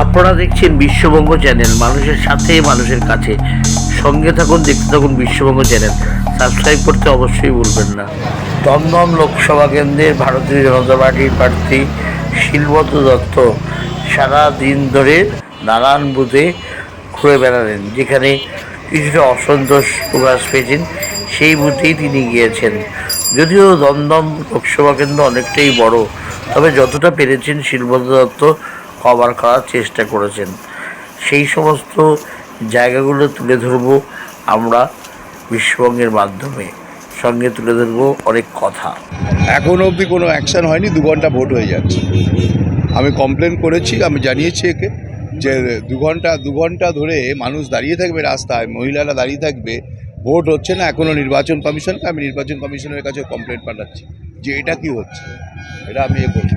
আপনারা দেখছেন বিশ্ববঙ্গ চ্যানেল। মানুষের সাথে, মানুষের কাছে। সঙ্গে থাকুন, দেখতে থাকুন বিশ্ববঙ্গ চ্যানেল। সাবস্ক্রাইব করতে অবশ্যই ভুলবেন না। দমদম লোকসভা কেন্দ্রের ভারতীয় জনতা পার্টির প্রার্থী শিলবত দত্ত সারা দিন ধরে নানান বুথে ঘুরে বেড়ালেন, যেখানে কিছুটা অসন্তোষ প্রকাশ পেয়েছেন। সেই বুথেই তিনি গিয়েছেন। যদিও দমদম লোকসভা কেন্দ্র অনেকটাই বড়, তবে যতটা পেরেছেন শিলবত দত্ত কভার করার চেষ্টা করেছেন। সেই সমস্ত জায়গাগুলো তুলে ধরব আমরা বিশ্ববঙ্গের মাধ্যমে। সঙ্গে তুলে ধরবো অনেক কথা। এখন অবধি কোনো অ্যাকশন হয়নি, দু ঘণ্টা ভোট হয়ে যাচ্ছে। আমি কমপ্লেন করেছি, আমি জানিয়েছি একে যে দু ঘণ্টা দু ঘণ্টা ধরে মানুষ দাঁড়িয়ে থাকবে রাস্তায়, মহিলারা দাঁড়িয়ে থাকবে ভোট হচ্ছে না। এখনও নির্বাচন কমিশনকে আমি নির্বাচন কমিশনের কাছে কমপ্লেন পাঠাচ্ছি যে এটা কি হচ্ছে। এটা আমি এ করছি।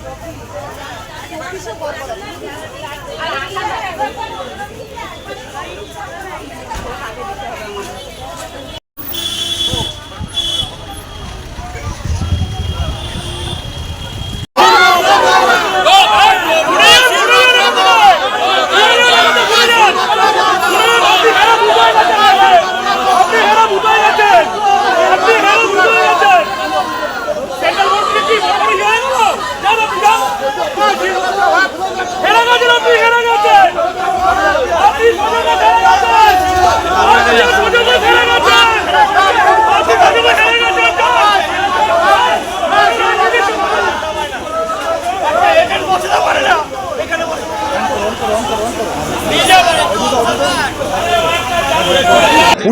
I'm going to go to the hospital.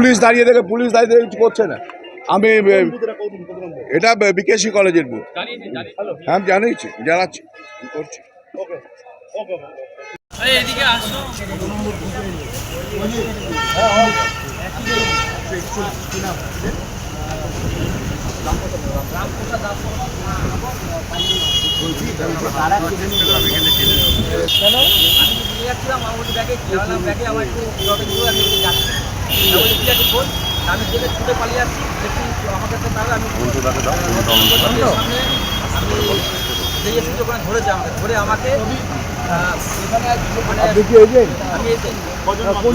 Police দাঁড়িয়ে দেখে পুলিশ দাঁড়িয়ে দেখে কিছু করছে না। আমি এটা বিকেসি কলেজের বুথ হ্যাঁ আমি জানিয়েছি জানাচ্ছি করছি। আমার ব্যাগে আমার একটু আমি একটু যেতে ছুটে দেখি আমার কাছে তাহলে আমি সামনে যে ওখানে ধরেছে আমাকে ধরে আমাকে আমি কোন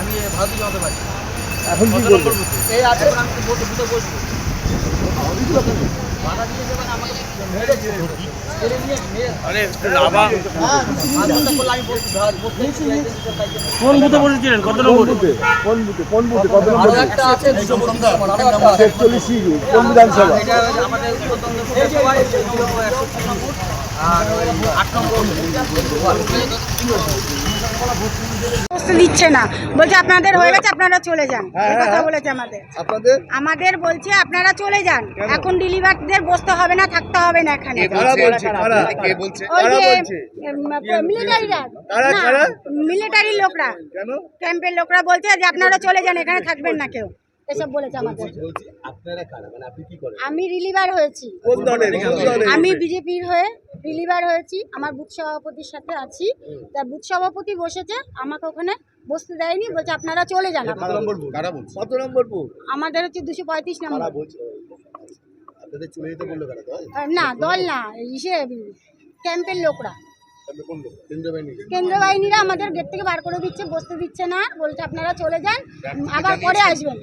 আমি ভারতীয় জনতা পার্টি এখন কি করবে এই আছে আমি বসে বসবো কোন বুথে বসেছিলেন? কত নম্বর? কোন বুথে? কোন বুথে? কত নম্বর, একটা আছে। একচল্লিশ কোন বিধানসভা? আমাদের আর আট নম্বর দিচ্ছে না। বলছে আপনাদের হয়ে গেছে আপনারা চলে যান। কথা বলেছে আমাদের। আপনাদের? আমাদের বলছে আপনারা চলে যান। এখন ডেলিভারিদের বসতে হবে না থাকতে হবে না এখানে? মিলিটারির। লোকরা। ক্যাম্পের লোকরা বলছে যে আপনারা চলে যান এখানে থাকবেন না কেউ। এসব বলেছে আমাদের। আমি রিলিভার হয়েছি। আমি বিজেপির হয়ে রিলিভার হয়েছি আমার বুথ সভাপতির সাথে আছি। তা বুথ সভাপতি বসেছে আমাকে ওখানে বসতে দেয়নি বলছে আপনারা চলে যান। কত নম্বর বুথ? কারা বলছে? কত নম্বর বুথ? আমাদের হচ্ছে দুশো পঁয়ত্রিশ নম্বর। না দল না ইসে ক্যাম্পের লোকরা। কেন্দ্র বাহিনীরা আমাদের গেট থেকে বার করে দিচ্ছে, বসতে দিচ্ছে না বলছে আপনারা চলে যান, আবার পরে আসবেন।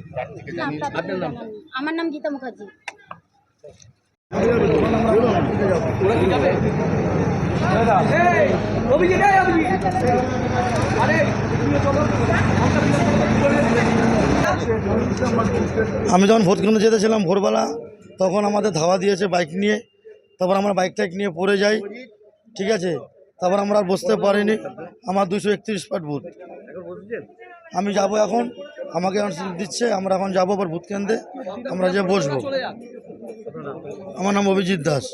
আমার নাম গীতা মুখার্জি। আমি যখন ভোট কেন্দ্রে যেতেছিলাম ভোরবেলা, তখন আমাদের ধাওয়া দিয়েছে বাইক নিয়ে। তারপর আমরা বাইক টাইক নিয়ে পড়ে যাই, ঠিক আছে? তারপর আমরা বসতে পারিনি। আমার দুশো একত্রিশ পাট বুথ আমি যাব এখন। আমাকে দিচ্ছে। আমরা এখন যাব আবার ভোট কেন্দ্রে। আমরা যে বসবো। আমার নাম অভিজিৎ দাস।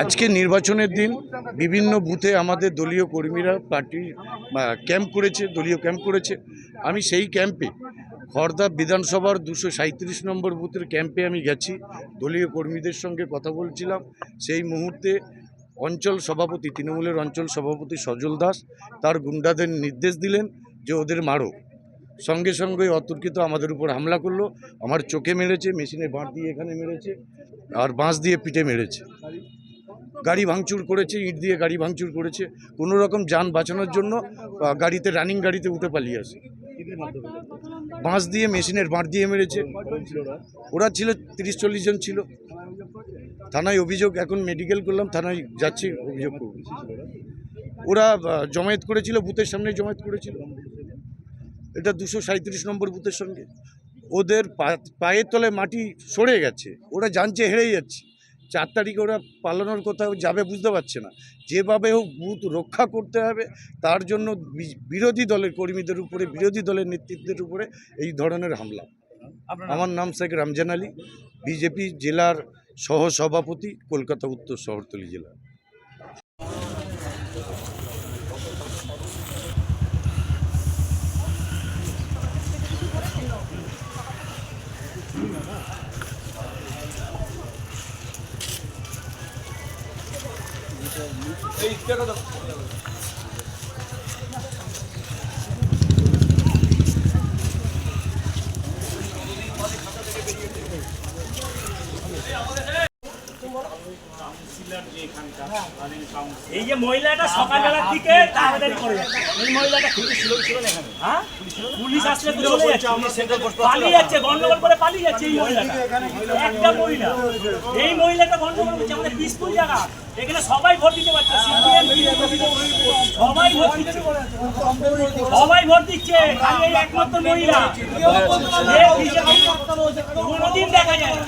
আজকে নির্বাচনের দিন বিভিন্ন বুথে আমাদের দলীয় কর্মীরা পার্টি ক্যাম্প করেছে, দলীয় ক্যাম্প করেছে। আমি সেই ক্যাম্পে খড়দা বিধানসভার দুশো সাঁত্রিশ নম্বর বুথের ক্যাম্পে আমি গেছি। দলীয় কর্মীদের সঙ্গে কথা বলছিলাম। সেই মুহূর্তে অঞ্চল সভাপতি, তৃণমূলের অঞ্চল সভাপতি সজল দাস তার গুন্ডাদের নির্দেশ দিলেন যে ওদের মারো। সঙ্গে সঙ্গে অতর্কিত আমাদের উপর হামলা করল। আমার চোখে মেরেছে, মেশিনে বাঁট দিয়ে এখানে মেরেছে, আর বাঁশ দিয়ে পিঠে মেরেছে। গাড়ি ভাঙচুর করেছে, ইট দিয়ে গাড়ি ভাঙচুর করেছে। কোনো রকম যান বাঁচানোর জন্য গাড়িতে রানিং গাড়িতে উঠে পালিয়ে আসে। বাঁশ দিয়ে, মেশিনের বাঁট দিয়ে মেরেছে। ওরা ছিল, তিরিশ, চল্লিশ জন ছিল। থানায় অভিযোগ, এখন মেডিকেল করলাম, থানায় যাচ্ছি, অভিযোগ করব। ওরা জমায়েত করেছিল, বুথের সামনে জমায়েত করেছিল। এটা দুশো সাঁত্রিশ নম্বর বুথের সঙ্গে। ওদের পায়ের তলে মাটি সরে গেছে। ওরা জানছে হেরে যাচ্ছে। চার তারিখে ওরা পালানোর কোথাও যাবে বুঝতে পারছে না। যেভাবে হোক বুথ রক্ষা করতে হবে। তার জন্য বিরোধী দলের কর্মীদের উপরে বিরোধী দলের নেতৃত্বের উপরে এই ধরনের হামলা। আমার নাম শেখ রামজান আলী। বিজেপি জেলার সহ সভাপতি কলকাতা উত্তর শহরতলি জেলা 깨가자. এই যে মহিলাটা সকালবেলার দিকে তাড়াতাড়ি করে এই মহিলাটা খুবই ছিল ছিল এখানে। হ্যাঁ? পুলিশ আসলে তো চলে যাচ্ছে। পালিয়ে যাচ্ছে গন্ডগোল করে পালিয়ে যাচ্ছে এই মহিলাটা। একটা মহিলা। এই মহিলাটা গন্ডগোল করছে আমাদের পিসফুল জায়গা। এখানে সবাই ভোট দিতে পারছে CPM, সবাই ভোট দিচ্ছে। সবাই ভোট দিচ্ছে খালি এই একমাত্র মহিলা। কোনোদিন দেখা যায় না।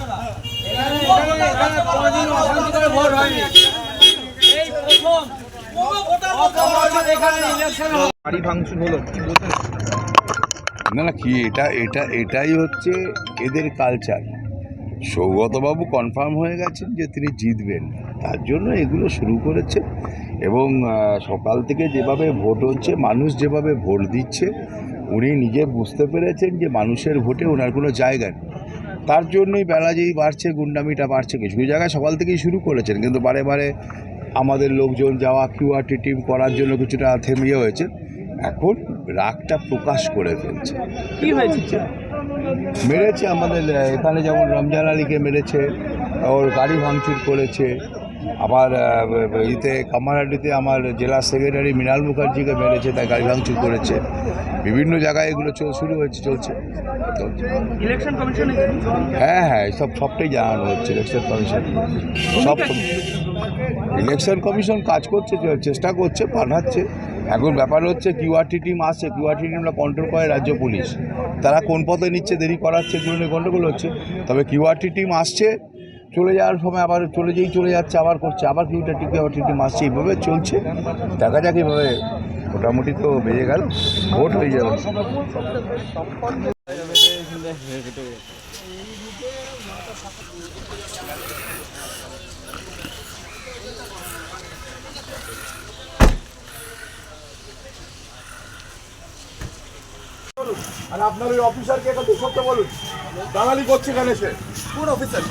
না না, কি এটা এটা, এটাই হচ্ছে এদের কালচার সৌগতবাবু কনফার্ম হয়ে গেছেন যে তিনি জিতবেন। তার জন্য এগুলো শুরু করেছে এবং সকাল থেকে যেভাবে ভোট হচ্ছে, মানুষ যেভাবে ভোট দিচ্ছে, উনি নিজে বুঝতে পেরেছেন যে মানুষের ভোটে ওনার কোনো জায়গা নেই। তার জন্যই বেলা যেই বাড়ছে, গুন্ডামিটা বাড়ছে, কিছু কিছু জায়গায় সকাল থেকেই শুরু করেছেন, কিন্তু বারে বারে আমাদের লোকজন যাওয়া কিউআরটি টিম করার জন্য কিছুটা থেমিয়ে হয়েছে। এখন রাগটা প্রকাশ করে ফেলছে। কি হয়েছে? মেরেছে আমাদের এখানে যেমন রমজান আলীকে মেরেছে ওর গাড়ি ভাঙচুর করেছে আবার ইতে কামারহাটিতে আমার জেলা সেক্রেটারি মৃণাল মুখার্জিকে মেরেছে তাই গাড়ি ভাঙচুর করেছে। বিভিন্ন জায়গায় এগুলো শুরু হয়েছে চলছে। হ্যাঁ হ্যাঁ সব সবটাই জানানো হচ্ছে ইলেকশন কমিশন সব ইলেকশন কমিশন কাজ করছে চেষ্টা করছে, পাঠাচ্ছে। এখন ব্যাপার হচ্ছে কিউআরটি টিম আসছে কিউআরটি টিমটা কন্ট্রোল করে রাজ্য পুলিশ। তারা কোন পথে নিচ্ছে, দেরি করাচ্ছে জন্য গণ্ডগোল হচ্ছে। তবে কিউআরটি টিম আসছে, চলে যাওয়ার সময় আবার চলে যেই চলে যাচ্ছে, আবার করছে, আবার কিউআরটি কিউআরটি টিম আসছে, এইভাবে চলছে। দেখা যাক এইভাবে মোটামুটি তো বেজে গেল, ভোট হয়ে যাবে। আর আপনার ওই অফিসারকে একটা দুঃখ বলুন। দালালি করছে কেন সে? কোন অফিসার?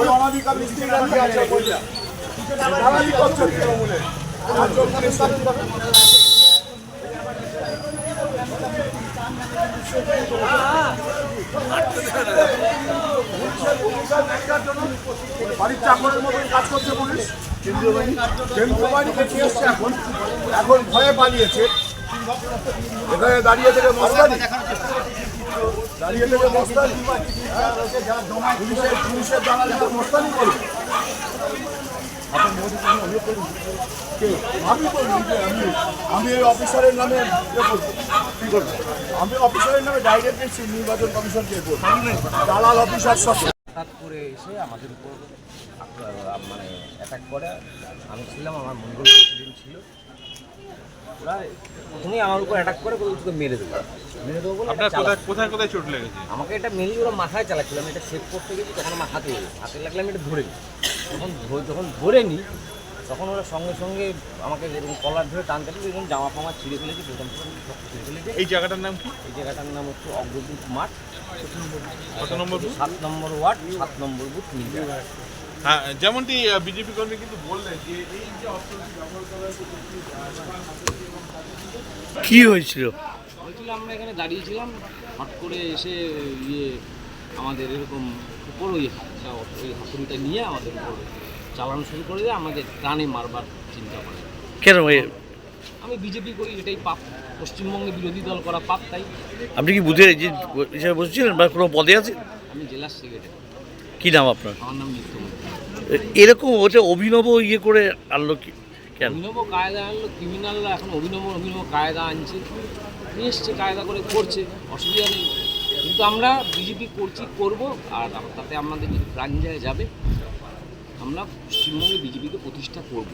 ওই অনাধিকার মিস্ত্রি দালালি করছে। তৃণমূলে বাড়ির চাকরের মতন কাজ করছে পুলিশ। কেন্দ্রীয় বাহিনী। কেন্দ্রীয় বাহিনীকে নিয়ে এসছে এখন। এখন ভয়ে পালিয়েছে। এখানে দাঁড়িয়ে থেকে মস্তানি। দাঁড়িয়ে থেকে মস্তানি। পুলিশের পুলিশের দাঁড়ালে মস্তানি করবে। কে? আমি করব যে আমি আমি এই অফিসারের নামে ইয়ে করব। আমি অফিসারের নামে ডাইরেক্ট নির্বাচন কমিশনকে করব দালাল অফিসার সব। হঠাৎ করে এসে আমাদের উপর মানে অ্যাটাক করে। আমি ছিলাম আমার মঙ্গল ছিল। ওরা প্রথমেই আমার উপর অ্যাটাক করে বলে তোকে মেরে দেবো। মেরে দেবো বলে এটা চালা- কোথায় কোথায় চোট লেগেছে? আমাকে এটা মেনলি ওরা মাথায় চালাচ্ছিল আমি এটা সেভ করতে গেছি তখন আমার হাতে লেগেছে হাতে লাগলে আমি এটা ধরে নিই। তখন ধরে- যখন ধরে নিই তখন ওরা সঙ্গে সঙ্গে আমাকে এরকম কলার ধরে টানতে টানতে এরকম জামা ফামা ছিঁড়ে ফেলেছে সব ছিঁড়ে ফেলেছে। এই জায়গাটার নাম কি? এই জায়গাটার নাম হচ্ছে অগ্রদূত মাঠ। কত নম্বর? সাত নম্বর ওয়ার্ড সাত নম্বর বুথ মিলবে হ্যাঁ যেমনটি বিজেপি কর্মী কিন্তু বললেন যে এই যে অস্ত্রটি ব্যবহার করা কি হয়েছিল? বলছিল আমরা এখানে দাঁড়িয়েছিলাম হট করে এসে ইয়ে আমাদের এরকম উপর ওই হাতটা ওই হাতুড়িটা নিয়ে আমাদের উপর চালানো শুরু করে দিয়ে আমাদের প্রাণে মারবার চিন্তা করে। কেন আমি বিজেপি করি এটাই পাপ। পশ্চিমবঙ্গে বিরোধী দল করা পাপ তাই। আপনি কি বুথের এজেন্ট হিসাবে বসেছিলেন বা কোনো পদে আছেন? আমি জেলার সেক্রেটারি। কি নাম আপনার? আমার নাম নিত্যমন্ত্রী এ- এরকম ওটা অভিনব ইয়ে করে আনলো কি কেন? অভিনব কায়দা আনলো ক্রিমিনালরা এখন অভিনব অভিনব কায়দা আনছে। নিয়ে এসছে কায়দা করে করছে অসুবিধা নেই। কিন্তু আমরা বিজেপি করছি করব আর তাতে আমাদের যদি প্রাণ যায় যাবে আমরা পশ্চিমবঙ্গে বিজেপিকে প্রতিষ্ঠা করব।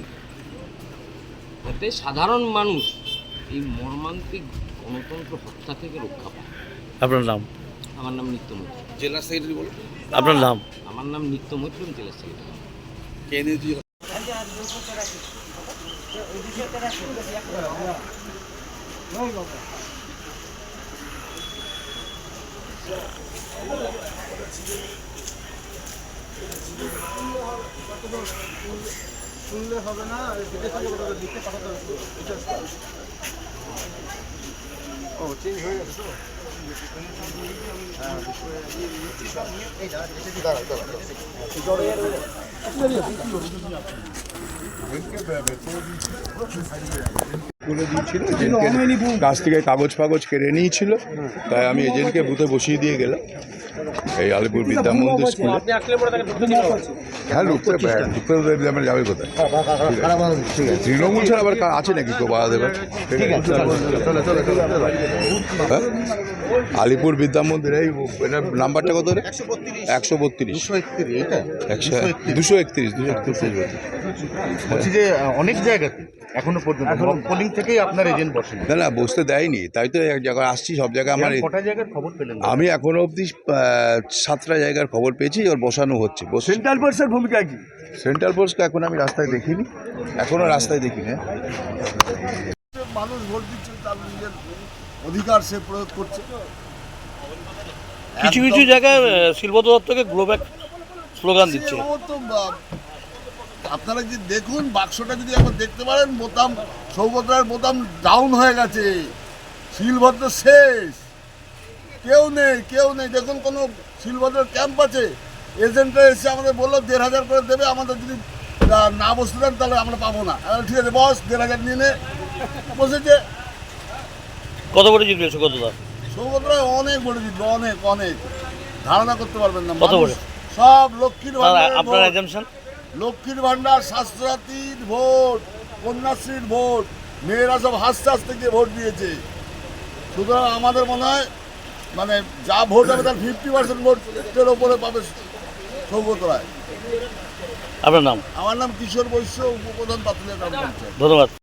যাতে সাধারণ মানুষ এই মর্মান্তিক গণতন্ত্র হত্যা থেকে রক্ষা পায়। আপনার নাম? আমার নাম নিত্য মৈত্র জেলা সেক্রেটারি বলুন। আপনার নাম? আমার নাম নিত্য মৈত্র জেলা সেক্রেটারি। খেয়ে নিয়ে তুই শুনলে হবে না লিখতে পাঠাতে ও চেঞ্জ হয়ে গেছে তো হ্যাঁ দাঁড়া দাঁড়া। কাছ থেকে কাগজ ফাগজ কেড়ে নিয়েছিল। তাই আমি এজেন্টকে বুথে বসিয়ে দিয়ে গেলাম। এই আলিপুর বিদ্যা মন্দির স্কুলে। হ্যাঁ ঢুকতে হ্যাঁ, ঢুকতে আমরা যাবে কোথায়? ঠিক আছে। তৃণমূল ছাড়া আবার কার আছে নাকি? কেউ বাধা দেবে হ্যাঁ? আলিপুর বিদ্যা মন্দির এই নাম্বারটা কত রে? একশো বত্রিশ। একশো দুশো একত্রিশ দুশো একত্রিশ। বলছি যে অনেক জায়গাতে এখনও পর্যন্ত পোলিং থেকেই আপনার এজেন্ট বসেন। না না বসতে দেয়নি। তাই তো এক জায়গায় আসছি সব জায়গায় আমার কটা জায়গার খবর পেলেন? আমি এখনও অবধি সাতটা জায়গার খবর পেয়েছি ওর বসানো হচ্ছে সেন্ট্রাল ফোর্সের ভূমিকা কি? সেন্ট্রাল ফোর্সকে এখন আমি রাস্তায় দেখিনি এখনও রাস্তায় দেখিনি। হ্যাঁ মানুষ ভোট দিচ্ছে তার নিজের অধিকার সে প্রয়োগ করছে। কিছু কিছু জায়গায় শিল্পত দত্তকে গ্লোব্যাক স্লোগান দিচ্ছে। আপনারা যদি দেখুন বাক্সটা যদি একবার দেখতে পারেন বোতাম সৌভদ্রার বোতাম ডাউন হয়ে গেছে। শিলভদ্র শেষ। কেউ নেই কেউ নেই। দেখুন কোনো শিলভদ্রের ক্যাম্প আছে। এজেন্টরা এসে আমাদের বলল দেড় হাজার করে দেবে আমাদের যদি না- বসতে দেন তাহলে আমরা পাবো না। ঠিক আছে বস দেড় হাজার নিয়ে নে। বসেছে। কত বড় জিতবে সুগতদা? সৌভদ্রা অনেক বড় জিতবে অনেক অনেক। ধারণা করতে পারবেন না। কত বড়? সব লক্ষ্মীর ভান্ডারের আপনার। লক্ষ্মীর ভান্ডার স্বাস্থ্যসাথীর ভোট কন্যাশ্রীর ভোট। মেয়েরা সব হাসতে হাসতে গিয়ে ভোট দিয়েছে। সুতরাং আমাদের মনে হয় মানে যা ভোট হবে তার ফিফটি পার্সেন্ট ভোটের ওপরে পাবে সৌগত রায় আপনার নাম? আমার নাম কিশোর বৈশ্য উপপ্রধান পাতুলিয়া গ্রাম পঞ্চায়েত। ধন্যবাদ।